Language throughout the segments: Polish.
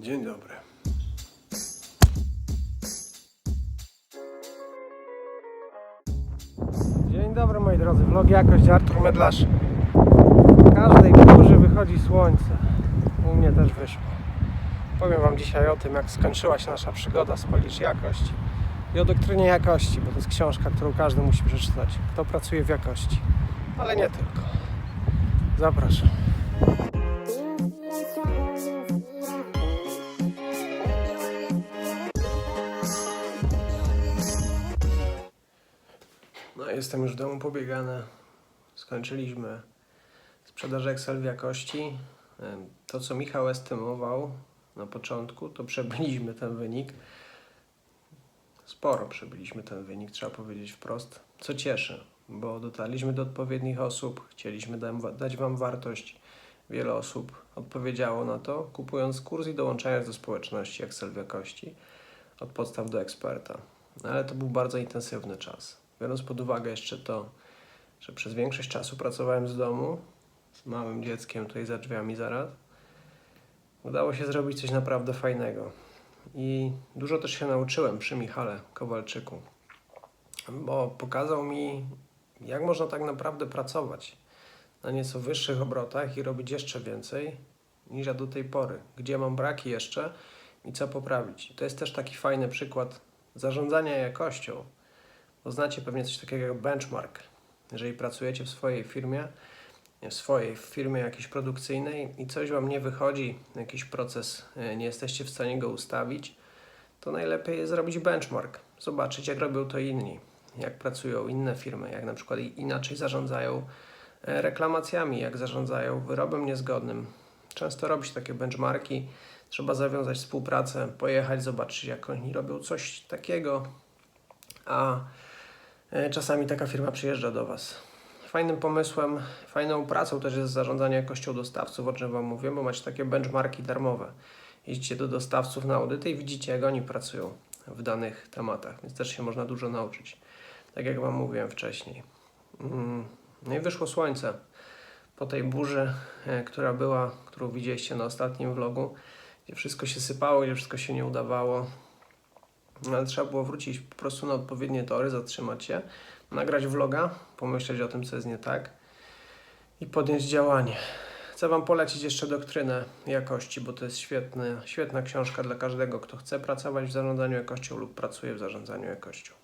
Dzień dobry. Dzień dobry moi drodzy, vlog Jakość Artur Medlarz. W każdej burzy wychodzi słońce. U mnie też wyszło. Powiem Wam dzisiaj o tym, jak skończyła się nasza przygoda z Polish Jakość i o doktrynie jakości, bo to jest książka, którą każdy musi przeczytać. Kto pracuje w jakości, ale nie tylko. Zapraszam. No, jestem już w domu pobiegany. Skończyliśmy sprzedaż Excel w jakości. Em, To, co Michał estymował na początku, to przebyliśmy ten wynik. Sporo przebyliśmy ten wynik, trzeba powiedzieć wprost. Co cieszy, bo dotarliśmy do odpowiednich osób, chcieliśmy dać Wam wartość. Wiele osób odpowiedziało na to, kupując kurs i dołączając do społeczności Excel w jakości od podstaw do eksperta. No, ale to był bardzo intensywny czas. Biorąc pod uwagę jeszcze to, że przez większość czasu pracowałem z domu, z małym dzieckiem tutaj za drzwiami zaraz, udało się zrobić coś naprawdę fajnego. I dużo też się nauczyłem przy Michale Kowalczyku, bo pokazał mi, jak można tak naprawdę pracować na nieco wyższych obrotach i robić jeszcze więcej niż ja do tej pory. Gdzie mam braki jeszcze i co poprawić. To jest też taki fajny przykład zarządzania jakością, bo znacie pewnie coś takiego jak benchmark. Jeżeli pracujecie w swojej firmie, w swojej firmie jakiejś produkcyjnej i coś Wam nie wychodzi, jakiś proces, e, nie jesteście w stanie go ustawić, to najlepiej jest zrobić benchmark. Zobaczyć, jak robią to inni, jak pracują inne firmy, jak na przykład inaczej zarządzają e, reklamacjami, jak zarządzają wyrobem niezgodnym. Często robi się takie benchmarki, trzeba zawiązać współpracę, pojechać, zobaczyć, jak oni robią coś takiego, a czasami taka firma przyjeżdża do Was. Fajnym pomysłem, fajną pracą też jest zarządzanie jakością dostawców, o czym Wam mówię, bo macie takie benchmarki darmowe. Jeździcie do dostawców na audyty i widzicie, jak oni pracują w danych tematach, więc też się można dużo nauczyć. Tak jak Wam mówiłem wcześniej. Mm, No i wyszło słońce po tej burzy, e, która była, którą widzieliście na ostatnim vlogu, gdzie wszystko się sypało, gdzie wszystko się nie udawało. No, ale trzeba było wrócić po prostu na odpowiednie tory, zatrzymać się, nagrać vloga, pomyśleć o tym, co jest nie tak i podjąć działanie. Chcę Wam polecić jeszcze doktrynę jakości, bo to jest świetny, świetna książka dla każdego, kto chce pracować w zarządzaniu jakością lub pracuje w zarządzaniu jakością.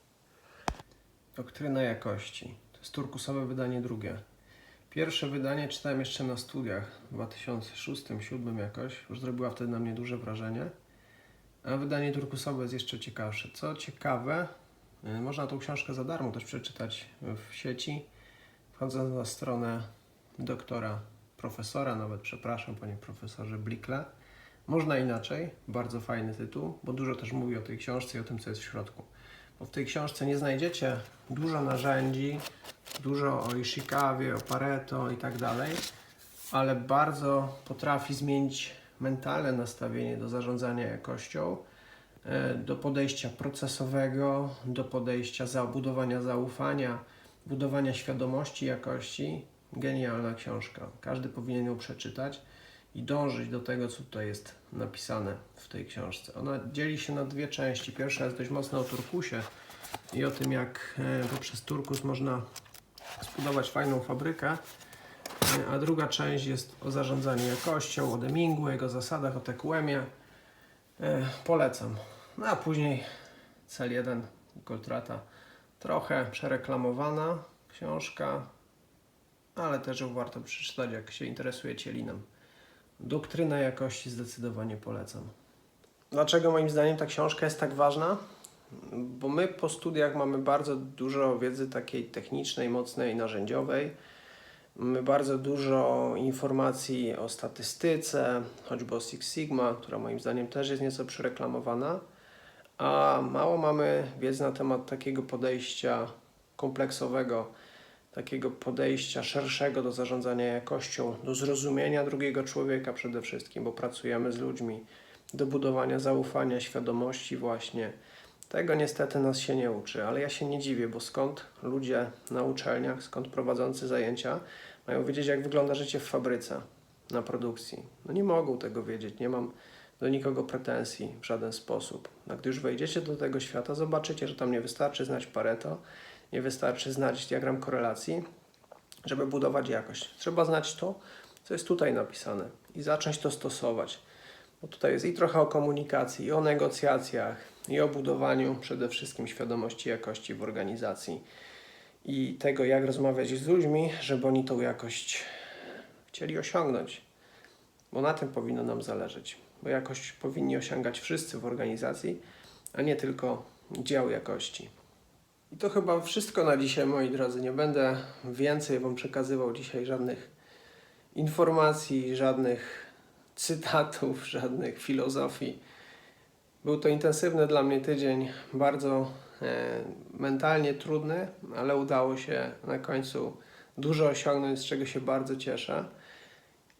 Doktryna jakości. To jest turkusowe wydanie drugie. Pierwsze wydanie czytałem jeszcze na studiach w 2006-2007 jakoś. Już zrobiła wtedy na mnie duże wrażenie. A wydanie turkusowe jest jeszcze ciekawsze. Co ciekawe, y, można tą książkę za darmo też przeczytać w sieci, wchodząc na stronę doktora, profesora, nawet przepraszam, panie profesorze Blikle. Można inaczej, bardzo fajny tytuł, bo dużo też mówi o tej książce i o tym, co jest w środku. Bo w tej książce nie znajdziecie dużo narzędzi, dużo o Ishikawie, o Pareto i tak dalej, ale bardzo potrafi zmienić mentalne nastawienie do zarządzania jakością, e, do podejścia procesowego, do podejścia za budowania zaufania, budowania świadomości jakości. Genialna książka. Każdy powinien ją przeczytać i dążyć do tego, co tutaj jest napisane w tej książce. Ona dzieli się na dwie części. Pierwsza jest dość mocno o turkusie i o tym, jak e, poprzez turkus można zbudować fajną fabrykę. E, A druga część jest o zarządzaniu jakością, o demingu, jego zasadach, o TQM-ie. E, Polecam. No a później cel 1 Goldrata. Trochę przereklamowana książka, ale też warto przeczytać, jak się interesujecie linem. Doktryna jakości zdecydowanie polecam. Dlaczego moim zdaniem ta książka jest tak ważna? Bo my po studiach mamy bardzo dużo wiedzy takiej technicznej, mocnej, narzędziowej. Mamy bardzo dużo informacji o statystyce, choćby o Six Sigma, która moim zdaniem też jest nieco przereklamowana, a mało mamy wiedzy na temat takiego podejścia kompleksowego, takiego podejścia szerszego do zarządzania jakością, do zrozumienia drugiego człowieka przede wszystkim, bo pracujemy z ludźmi, do budowania zaufania, świadomości właśnie. Tego niestety nas się nie uczy, ale ja się nie dziwię, bo skąd ludzie na uczelniach, skąd prowadzący zajęcia mają wiedzieć, jak wygląda życie w fabryce, na produkcji. No nie mogą tego wiedzieć, nie mam do nikogo pretensji w żaden sposób. A gdy już wejdziecie do tego świata, zobaczycie, że tam nie wystarczy znać Pareto, nie wystarczy znać diagram korelacji, żeby budować jakość. Trzeba znać to, co jest tutaj napisane i zacząć to stosować. Bo tutaj jest i trochę o komunikacji, i o negocjacjach, i o budowaniu przede wszystkim świadomości jakości w organizacji i tego, jak rozmawiać z ludźmi, żeby oni tą jakość chcieli osiągnąć. Bo na tym powinno nam zależeć. Bo jakość powinni osiągać wszyscy w organizacji, a nie tylko dział jakości. I to chyba wszystko na dzisiaj, moi drodzy. Nie będę więcej Wam przekazywał dzisiaj żadnych informacji, żadnych cytatów, żadnych filozofii. Był to intensywny dla mnie tydzień, bardzo e, mentalnie trudny, ale udało się na końcu dużo osiągnąć, z czego się bardzo cieszę.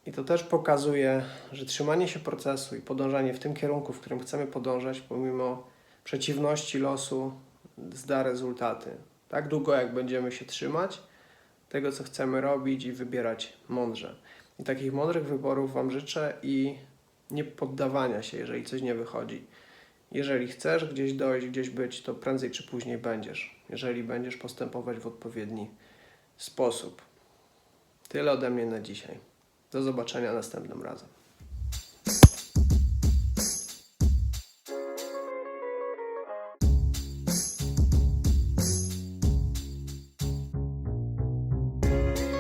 I to też pokazuje, że trzymanie się procesu i podążanie w tym kierunku, w którym chcemy podążać, pomimo przeciwności losu, zda rezultaty. Tak długo, jak będziemy się trzymać tego, co chcemy robić i wybierać mądrze. I takich mądrych wyborów Wam życzę i nie poddawania się, jeżeli coś nie wychodzi. Jeżeli chcesz gdzieś dojść, gdzieś być, to prędzej czy później będziesz, jeżeli będziesz postępować w odpowiedni sposób. Tyle ode mnie na dzisiaj. Do zobaczenia następnym razem.